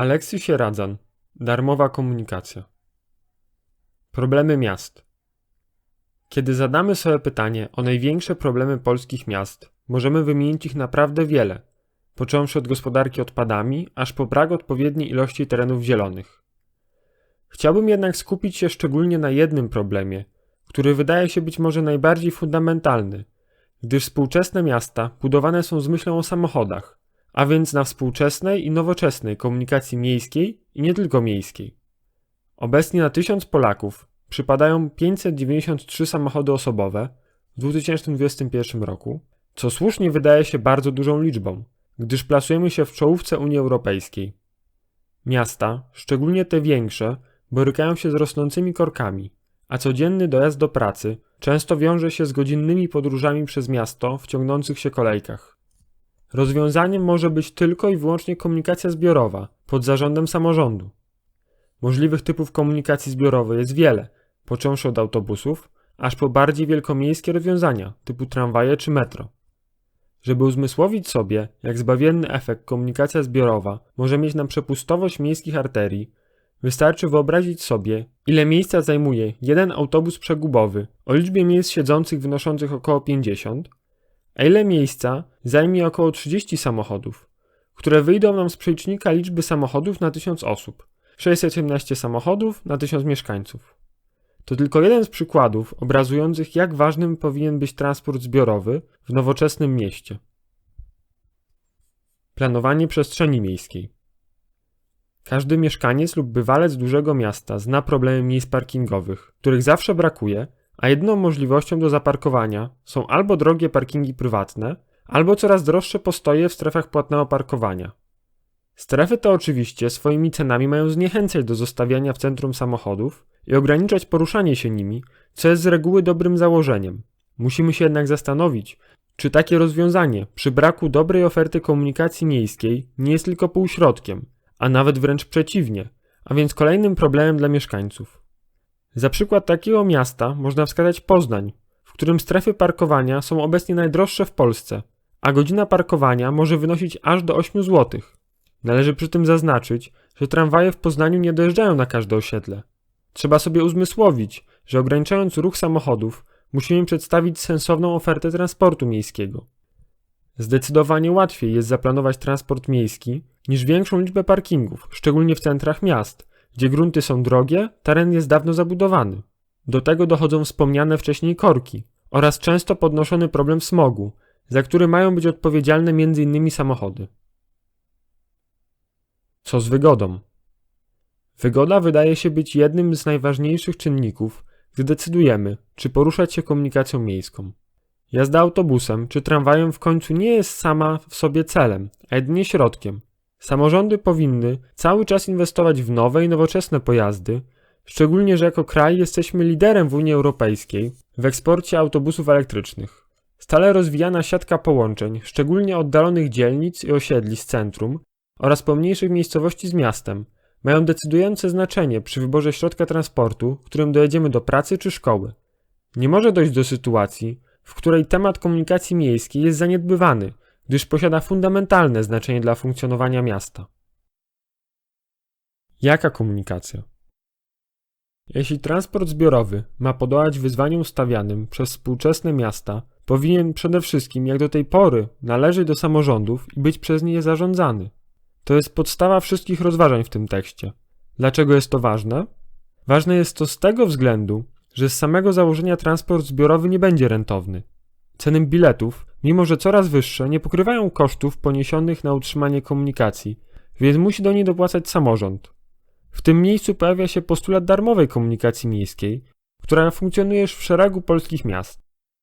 Aleksy Sieradzan. Darmowa komunikacja. Problemy miast. Kiedy zadamy sobie pytanie o największe problemy polskich miast, możemy wymienić ich naprawdę wiele, począwszy od gospodarki odpadami, aż po brak odpowiedniej ilości terenów zielonych. Chciałbym jednak skupić się szczególnie na jednym problemie, który wydaje się być może najbardziej fundamentalny, gdyż współczesne miasta budowane są z myślą o samochodach, a więc na współczesnej i nowoczesnej komunikacji miejskiej i nie tylko miejskiej. Obecnie na 1000 Polaków przypadają 593 samochody osobowe w 2021 roku, co słusznie wydaje się bardzo dużą liczbą, gdyż plasujemy się w czołówce Unii Europejskiej. Miasta, szczególnie te większe, borykają się z rosnącymi korkami, a codzienny dojazd do pracy często wiąże się z godzinnymi podróżami przez miasto w ciągnących się kolejkach. Rozwiązaniem może być tylko i wyłącznie komunikacja zbiorowa pod zarządem samorządu. Możliwych typów komunikacji zbiorowej jest wiele, począwszy od autobusów, aż po bardziej wielkomiejskie rozwiązania typu tramwaje czy metro. Żeby uzmysłowić sobie, jak zbawienny efekt komunikacja zbiorowa może mieć na przepustowość miejskich arterii, wystarczy wyobrazić sobie, ile miejsca zajmuje jeden autobus przegubowy o liczbie miejsc siedzących wynoszących około 50, a ile miejsca zajmie około 30 samochodów, które wyjdą nam z przelicznika liczby samochodów na 1000 osób 617 samochodów na 1000 mieszkańców. To tylko jeden z przykładów obrazujących, jak ważnym powinien być transport zbiorowy w nowoczesnym mieście. Planowanie przestrzeni miejskiej. Każdy mieszkaniec lub bywalec dużego miasta zna problemy miejsc parkingowych, których zawsze brakuje, a jedyną możliwością do zaparkowania są albo drogie parkingi prywatne, albo coraz droższe postoje w strefach płatnego parkowania. Strefy te oczywiście swoimi cenami mają zniechęcać do zostawiania w centrum samochodów i ograniczać poruszanie się nimi, co jest z reguły dobrym założeniem. Musimy się jednak zastanowić, czy takie rozwiązanie przy braku dobrej oferty komunikacji miejskiej nie jest tylko półśrodkiem, a nawet wręcz przeciwnie, a więc kolejnym problemem dla mieszkańców. Za przykład takiego miasta można wskazać Poznań, w którym strefy parkowania są obecnie najdroższe w Polsce, a godzina parkowania może wynosić aż do 8 zł. Należy przy tym zaznaczyć, że tramwaje w Poznaniu nie dojeżdżają na każde osiedle. Trzeba sobie uzmysłowić, że ograniczając ruch samochodów, musimy przedstawić sensowną ofertę transportu miejskiego. Zdecydowanie łatwiej jest zaplanować transport miejski niż większą liczbę parkingów, szczególnie w centrach miast, gdzie grunty są drogie, teren jest dawno zabudowany. Do tego dochodzą wspomniane wcześniej korki oraz często podnoszony problem smogu, za który mają być odpowiedzialne m.in. samochody. Co z wygodą? Wygoda wydaje się być jednym z najważniejszych czynników, gdy decydujemy, czy poruszać się komunikacją miejską. Jazda autobusem czy tramwajem w końcu nie jest sama w sobie celem, a jedynie środkiem. Samorządy powinny cały czas inwestować w nowe i nowoczesne pojazdy, szczególnie że jako kraj jesteśmy liderem w Unii Europejskiej w eksporcie autobusów elektrycznych. Stale rozwijana siatka połączeń, szczególnie oddalonych dzielnic i osiedli z centrum oraz pomniejszych miejscowości z miastem, mają decydujące znaczenie przy wyborze środka transportu, którym dojedziemy do pracy czy szkoły. Nie może dojść do sytuacji, w której temat komunikacji miejskiej jest zaniedbywany, gdyż posiada fundamentalne znaczenie dla funkcjonowania miasta. Jaka komunikacja? Jeśli transport zbiorowy ma podołać wyzwaniom stawianym przez współczesne miasta, powinien przede wszystkim, jak do tej pory, należeć do samorządów i być przez nie zarządzany. To jest podstawa wszystkich rozważań w tym tekście. Dlaczego jest to ważne? Ważne jest to z tego względu, że z samego założenia transport zbiorowy nie będzie rentowny. Ceny biletów, mimo że coraz wyższe, nie pokrywają kosztów poniesionych na utrzymanie komunikacji, więc musi do niej dopłacać samorząd. W tym miejscu pojawia się postulat darmowej komunikacji miejskiej, która funkcjonuje już w szeregu polskich miast.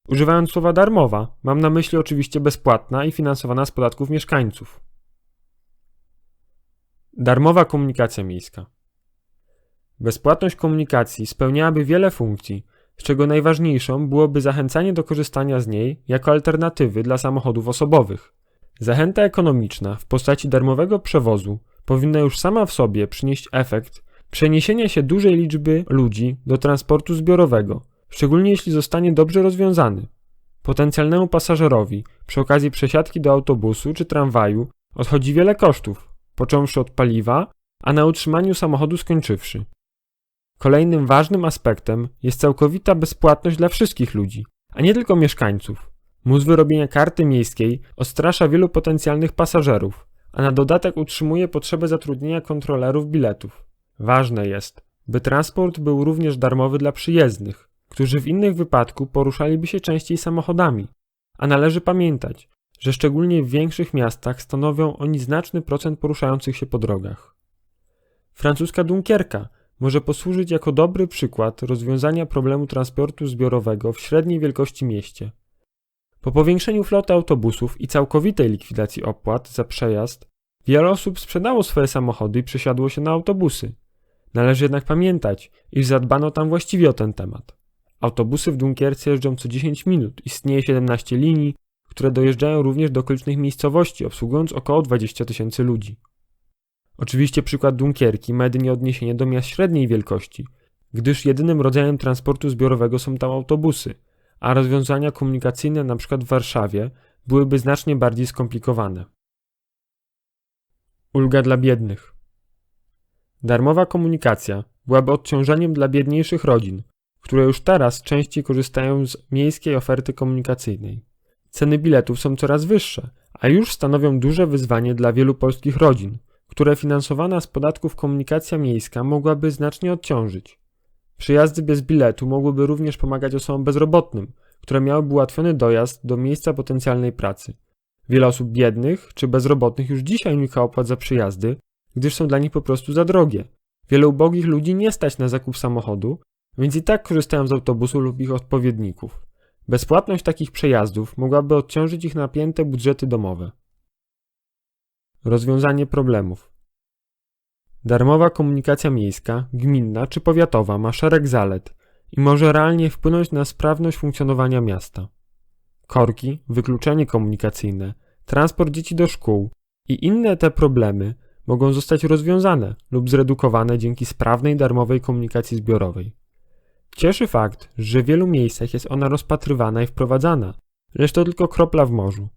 Używając słowa darmowa, mam na myśli oczywiście bezpłatna i finansowana z podatków mieszkańców. Darmowa komunikacja miejska. Bezpłatność komunikacji spełniałaby wiele funkcji, z czego najważniejszą byłoby zachęcanie do korzystania z niej jako alternatywy dla samochodów osobowych. Zachęta ekonomiczna w postaci darmowego przewozu powinna już sama w sobie przynieść efekt przeniesienia się dużej liczby ludzi do transportu zbiorowego, szczególnie jeśli zostanie dobrze rozwiązany. Potencjalnemu pasażerowi przy okazji przesiadki do autobusu czy tramwaju odchodzi wiele kosztów, począwszy od paliwa, a na utrzymaniu samochodu skończywszy. Kolejnym ważnym aspektem jest całkowita bezpłatność dla wszystkich ludzi, a nie tylko mieszkańców. Mus wyrobienia karty miejskiej odstrasza wielu potencjalnych pasażerów, a na dodatek utrzymuje potrzebę zatrudnienia kontrolerów biletów. Ważne jest, by transport był również darmowy dla przyjezdnych, którzy w innych wypadku poruszaliby się częściej samochodami. A należy pamiętać, że szczególnie w większych miastach stanowią oni znaczny procent poruszających się po drogach. Francuska Dunkierka może posłużyć jako dobry przykład rozwiązania problemu transportu zbiorowego w średniej wielkości mieście. Po powiększeniu floty autobusów i całkowitej likwidacji opłat za przejazd, wiele osób sprzedało swoje samochody i przesiadło się na autobusy. Należy jednak pamiętać, iż zadbano tam właściwie o ten temat. Autobusy w Dunkierce jeżdżą co 10 minut, istnieje 17 linii, które dojeżdżają również do okolicznych miejscowości, obsługując około 20 tysięcy ludzi. Oczywiście przykład Dunkierki ma jedynie odniesienie do miast średniej wielkości, gdyż jedynym rodzajem transportu zbiorowego są tam autobusy, a rozwiązania komunikacyjne np. w Warszawie byłyby znacznie bardziej skomplikowane. Ulga dla biednych. Darmowa komunikacja byłaby odciążeniem dla biedniejszych rodzin, które już teraz częściej korzystają z miejskiej oferty komunikacyjnej. Ceny biletów są coraz wyższe, a już stanowią duże wyzwanie dla wielu polskich rodzin, które finansowana z podatków komunikacja miejska mogłaby znacznie odciążyć. Przyjazdy bez biletu mogłyby również pomagać osobom bezrobotnym, które miałyby ułatwiony dojazd do miejsca potencjalnej pracy. Wiele osób biednych czy bezrobotnych już dzisiaj unika opłat za przyjazdy, gdyż są dla nich po prostu za drogie. Wiele ubogich ludzi nie stać na zakup samochodu, więc i tak korzystają z autobusu lub ich odpowiedników. Bezpłatność takich przejazdów mogłaby odciążyć ich napięte budżety domowe. Rozwiązanie problemów. Darmowa komunikacja miejska, gminna czy powiatowa ma szereg zalet i może realnie wpłynąć na sprawność funkcjonowania miasta. Korki, wykluczenie komunikacyjne, transport dzieci do szkół i inne te problemy mogą zostać rozwiązane lub zredukowane dzięki sprawnej darmowej komunikacji zbiorowej. Cieszy fakt, że w wielu miejscach jest ona rozpatrywana i wprowadzana, lecz to tylko kropla w morzu.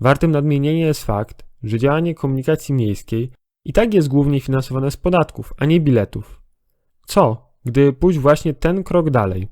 Wartym nadmienienia jest fakt, że działanie komunikacji miejskiej i tak jest głównie finansowane z podatków, a nie biletów. Co, gdy pójść właśnie ten krok dalej?